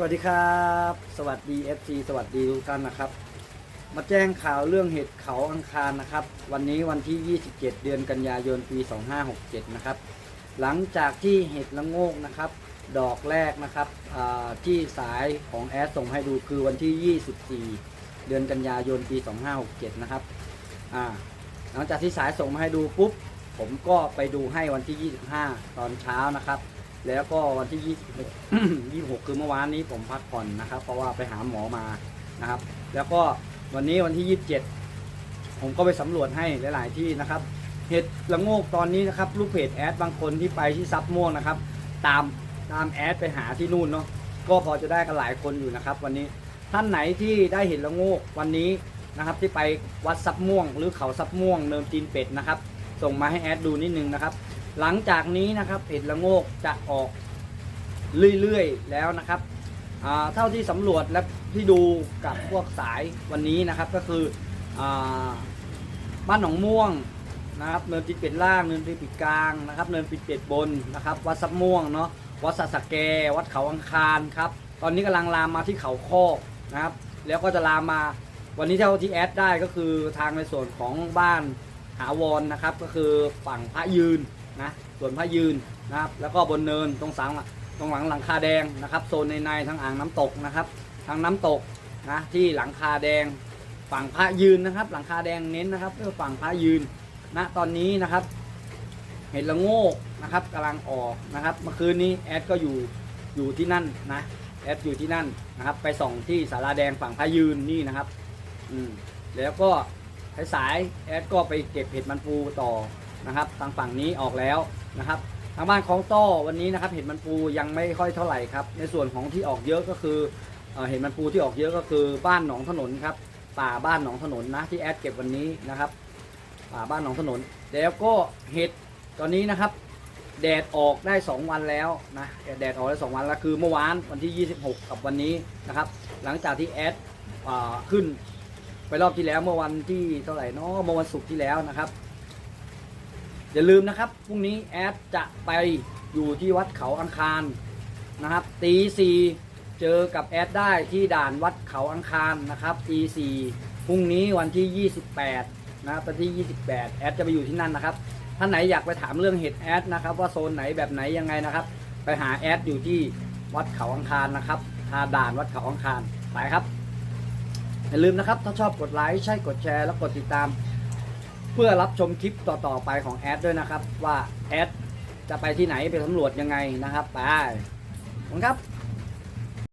สวัสดีครับ สวัสดี FC สวัสดีทุกท่านนะครับ มาแจ้งข่าวเรื่องเห็ดเขาอังคารนะครับ วันนี้วันที่ 27 เดือนกันยายนปี 2567 นะครับ หลังจากที่เห็ดละโงกนะครับ ดอกแรกนะครับที่สายของแอดส่งให้ดูคือวันที่ 24 เดือนกันยายนปี 2567 นะครับหลังจากที่สายส่งมาให้ดูปุ๊บผมก็ไปดูให้วันที่ 25 ตอนเช้านะครับ แล้วก็วันที่26 26 คือเมื่อวานนี้ผมพักผ่อนนะครับ เพราะว่าไปหาหมอมานะครับ แล้วก็วันนี้วันที่ 27 ผมก็ไปสำรวจให้หลาย ๆ ที่นะครับ เห็ดละโงกตอนนี้นะครับลูกเพจแอดบางคนที่ไปที่ซับม่วงนะครับ ตามตามแอดไปหาที่นู่นเนาะก็พอจะได้กันหลายคนอยู่นะครับ วันนี้ท่านไหนที่ได้เห็ดละโงกวันนี้นะครับ ที่ไปวัดซับม่วง หรือเขาซับม่วงเนินตีนเป็ดนะครับ ส่งมาให้แอดดูนิดนึงนะครับ หลังจากนี้นะครับเห็ดละโงกจะออกเรื่อยๆแล้วนะครับเท่าที่สำรวจและที่ดูกับพวกสายวันนี้นะครับก็คืออบ้านหนองม่วงนะครับเนินปิดเป็ดล่างเนินปิดป็ดกลางนะครับเนินปิดเป็ดบนนะครับ วัดซับม่วงเนาะวัดสัสะแก วัดเขาอังคารครับตอนนี้กำลังลามมาที่เขาคอกนะครับ แล้วก็จะลามมาวันนี้เท่าที่แอดได้ก็คือทางในส่วนของบ้านหาวรนะครับ ก็คือฝั่งพระยืน นะส่วนพระยืนนะครับแล้วก็บนเนินตรงสังตรงหลังหลังคาแดงนะครับโซนในในทั้งอ่างน้ำตกนะครับทางน้ำตกนะที่หลังคาแดงฝั่งพระยืนนะครับ หลังคาแดงเน้นนะครับเพื่อฝั่งพระยืนณตอนนี้นะครับ เห็ดละโงกนะครับกำลังออกนะครับ เมื่อคืนนี้แอดก็อยู่อยู่ที่นั่นนะแอดอยู่ที่นั่นนะครับ ไปส่องที่ศาลาแดงฝั่งพระยืนนี่นะครับอืมแล้วก็สายแอดก็ไปเก็บเห็ดมันปูต่อ นะครับทางฝั่งนี้ออกแล้วนะครับทางบ้านของต้อวันนี้นะครับเห็ดมันปูยังไม่ค่อยเท่าไหร่ครับในส่วนของที่ออกเยอะก็คือเห็ดมันปูที่ออกเยอะก็คือบ้านหนองถนนครับป่าบ้านหนองถนนนะที่แอดเก็บวันนี้นะครับป่าบ้านหนองถนน แล้วก็เห็ดตอนนี้นะครับ แดดออกได้ 2 วันแล้วนะแดดออกได้ 2 วันแล้วคือเมื่อวานวันที่ 26 กับวันนี้นะครับ หลังจากที่แอดขึ้นไปรอบที่แล้วเมื่อวันที่เท่าไหร่เนาะเมื่อวันศุกร์ที่แล้วนะครับ อย่าลืมนะครับพรุ่งนี้แอดจะไปอยู่ที่วัดเขาอังคารนะครับตีสี่เจอกับแอดได้ที่ด่านวัดเขาอังคารนะครับตีสี่พรุ่งนี้วันที่ 28 นะครับวันที่ 28 แอดจะไปอยู่ที่นั่นนะครับท่านไหนอยากไปถามเรื่องเห็ดแอดนะครับ ว่าโซนไหนแบบไหนยังไงนะครับ ไปหาแอดอยู่ที่วัดเขาอังคารนะครับทาด่านวัดเขาอังคารไปครับอย่าลืมนะครับ ถ้าชอบกดไลค์ใช่กดแชร์แล้วกดติดตาม พื่อรับชมคลิปต่อๆไปของแอดด้วยนะครับ ว่าแอดจะไปที่ไหนไปสำรวจยังไงนะครับ ไปขอบคุณครับ